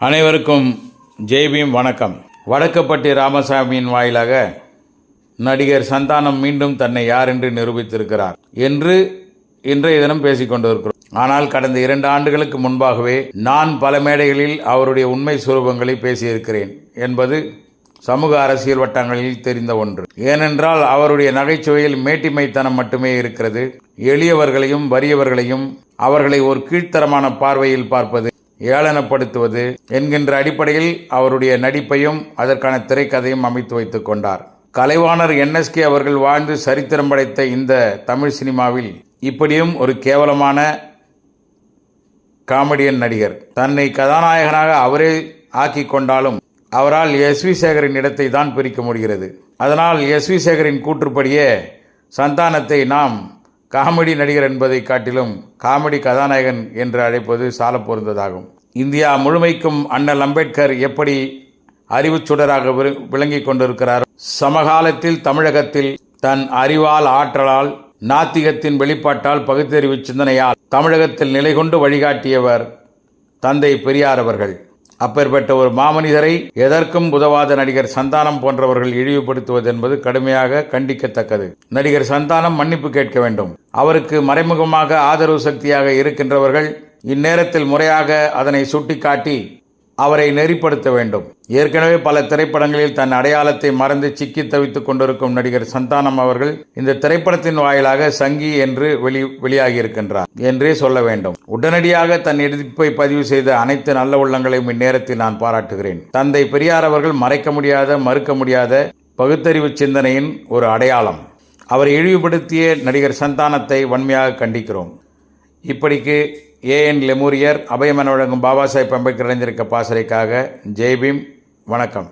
அனைவருக்கும் ஜெய்பீம் வணக்கம். வடக்கப்பட்டி ராமசாமியின் வாயிலாக நடிகர் சந்தானம் மீண்டும் தன்னை யார் என்று நிரூபித்திருக்கிறார் என்று இன்றைய தினம் பேசிக்கொண்டிருக்கிறோம் ஆனால் கடந்த இரண்டு ஆண்டுகளுக்கு முன்பாகவே நான் பல மேடைகளில் அவருடைய உண்மை சுரூபங்களை பேசியிருக்கிறேன் என்பது சமூக அரசியல் வட்டங்களில் தெரிந்த ஒன்று. ஏனென்றால் அவருடைய நகைச்சுவையில் மேட்டிமைத்தனம் மட்டுமே இருக்கிறது. எளியவர்களையும் வறியவர்களையும் அவர்களை ஒரு கீழ்த்தரமான பார்வையில் பார்ப்பது ஏளனப்படுத்துவது என்கின்ற அடிப்படையில் அவருடைய நடிப்பையும் அதற்கான திரைக்கதையும் அமைத்து வைத்து கொண்டார். கலைவாணர் என்எஸ்கே அவர்கள் வாழ்ந்து சரித்திரம் படைத்த இந்த தமிழ் சினிமாவில் இப்படியும் ஒரு கேவலமான காமெடியன் நடிகர். தன்னை கதாநாயகனாக அவரே ஆக்கி கொண்டாலும் அவரால் எஸ். வி. சேகரின் இடத்தை தான் பிரிக்க முடிகிறது. அதனால் எஸ். வி. சேகரின் கூற்றுப்படியே சந்தானத்தை நாம் காமெடி நடிகர் என்பதை காட்டிலும் காமெடி கதாநாயகன் என்று அழைப்பது சால பொருந்ததாகும். இந்தியா முழுமைக்கும் அண்ணல் அம்பேத்கர் எப்படி அறிவுச் சுடராக விரு- விளங்கிக் கொண்டிருக்கிறார் சமகாலத்தில் தமிழகத்தில் தன் அறிவால் ஆற்றலால் நாத்திகத்தின் வெளிப்பாட்டால் பகுத்தறிவு சிந்தனையால் தமிழகத்தில் நிலை கொண்டு வழிகாட்டியவர் தந்தை பெரியார் அவர்கள். அப்பேற்பட்ட ஒரு மாமனிதரை எதற்கும் உதவாத நடிகர் சந்தானம் போன்றவர்கள் இழிவுபடுத்துவது என்பது கடுமையாக கண்டிக்கத்தக்கது. நடிகர் சந்தானம் மன்னிப்பு கேட்க வேண்டும். அவருக்கு மறைமுகமாக ஆதரவு சக்தியாக இருக்கின்றவர்கள் இந்நேரத்தில் முறையாக அதனை சுட்டிக்காட்டி அவரை நெறிப்படுத்த வேண்டும். ஏற்கனவே பல திரைப்படங்களில் தன் அடையாளத்தை மறந்து சிக்கி தவித்துக் கொண்டிருக்கும் நடிகர் சந்தானம் அவர்கள் இந்த திரைப்படத்தின் வாயிலாக சங்கி என்று வெளி வெளியாகியிருக்கின்றார் என்றே சொல்ல வேண்டும். உடனடியாக தன் எதிர்ப்பை பதிவு செய்த அனைத்து நல்ல உள்ளங்களையும் இந்நேரத்தில் நான் பாராட்டுகிறேன். தந்தை பெரியார் அவர்கள் மறைக்க முடியாத மறுக்க முடியாத பகுத்தறிவு சிந்தனையின் ஒரு அடையாளம். அவரை இழிவுபடுத்திய நடிகர் சந்தானத்தை வன்மையாக கண்டிக்கிறோம். இப்படிக்கு ஏஎன் லெமூரியர் அபயமன் வழங்கும் பாபா சாஹிப் அம்பேத்கர் இளைஞருக்கு பாசறைக்காக ஜெய்பீம் வணக்கம்.